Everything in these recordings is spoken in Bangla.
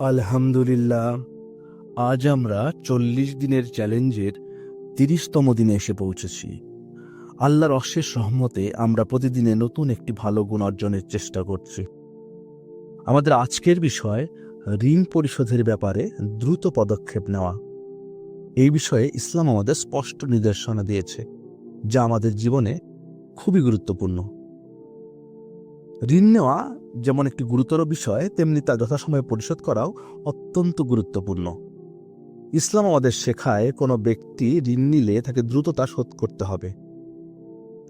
আলহামদুলিল্লাহ, আজ আমরা চল্লিশ দিনের চ্যালেঞ্জের তিরিশতম দিনে এসে পৌঁছেছি। আল্লাহর অশেষ সহমতে আমরা প্রতিদিনে নতুন একটি ভালো গুণ অর্জনের চেষ্টা করছি। আমাদের আজকের বিষয়, ঋণ পরিশোধের ব্যাপারে দ্রুত পদক্ষেপ নেওয়া। এই বিষয়ে ইসলাম আমাদের স্পষ্ট নির্দেশনা দিয়েছে, যা আমাদের জীবনে খুবই গুরুত্বপূর্ণ। ঋণ নেওয়া যেমন একটি গুরুতর বিষয়, তেমনি তা যথাসময়ে পরিশোধ করাও অত্যন্ত গুরুত্বপূর্ণ। ইসলাম আমাদের শেখায় কোনো ব্যক্তি ঋণ নিলে তাকে দ্রুত তা শোধ করতে হবে।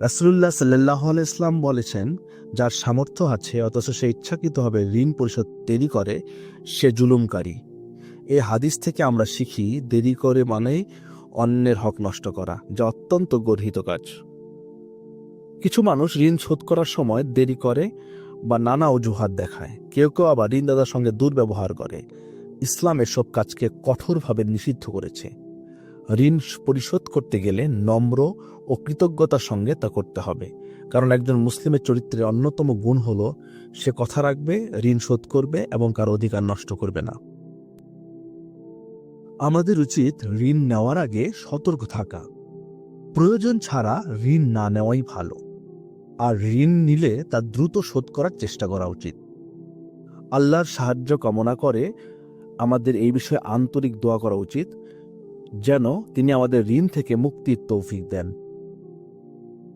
রাসুল্লাহ সাল্লাহ ইসলাম বলেছেন, যার সামর্থ্য আছে, অথচ সে ইচ্ছাকৃতভাবে ঋণ পরিশোধ দেরি করে, সে জুলুমকারী। এ হাদিস থেকে আমরা শিখি, দেরি করে মানেই অন্যের হক নষ্ট করা, যা অত্যন্ত গর্হিত কাজ। কিছু মানুষ ঋণ শোধ করার সময় দেরি করে বা নানা অজুহাত দেখায়। কেউ কেউ আবার ঋণদাতার সঙ্গে দুর্ব্যবহার করে। ইসলাম এসব কাজকে কঠোরভাবে নিষিদ্ধ করেছে। ঋণ পরিশোধ করতে গেলে নম্র ও কৃতজ্ঞতার সঙ্গে তা করতে হবে। কারণ একজন মুসলিমের চরিত্রের অন্যতম গুণ হল, সে কথা রাখবে, ঋণ শোধ করবে এবং কার অধিকার নষ্ট করবে না। আমাদের উচিত ঋণ নেওয়ার আগে সতর্ক থাকা। প্রয়োজন ছাড়া ঋণ না নেওয়াই ভালো। আর ঋণ নিলে তা দ্রুত শোধ করার চেষ্টা করা উচিত। আল্লাহর সাহায্য কামনা করে আমাদের এই বিষয়ে আন্তরিক দোয়া করা উচিত, যেন তিনি আমাদের ঋণ থেকে মুক্তির তৌফিক দেন।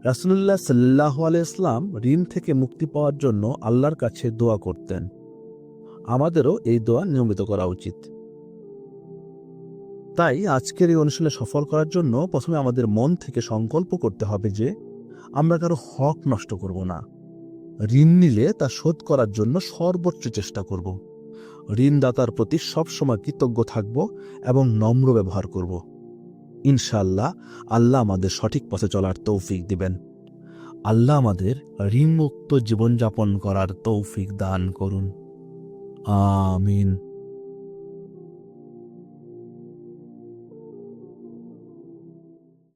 রাসুল্লাহ সাল্লাহ ইসলাম ঋণ থেকে মুক্তি পাওয়ার জন্য আল্লাহর কাছে দোয়া করতেন। আমাদেরও এই দোয়া নিয়মিত করা উচিত। তাই আজকের এই অনুষ্ঠানে সফল করার জন্য প্রথমে আমাদের মন থেকে সংকল্প করতে হবে যে আমরা কারও হক নষ্ট করব না। ঋণ নিলে তা শোধ করার জন্য সর্বোচ্চ চেষ্টা করব। ঋণদাতার প্রতি সবসময় কৃতজ্ঞ থাকব এবং নম্র ব্যবহার করব। ইনশাআল্লাহ, আল্লাহ আমাদের সঠিক পথে চলার তৌফিক দিবেন। আল্লাহ আমাদের ঋণমুক্ত জীবনযাপন করার তৌফিক দান করুন। আমিন।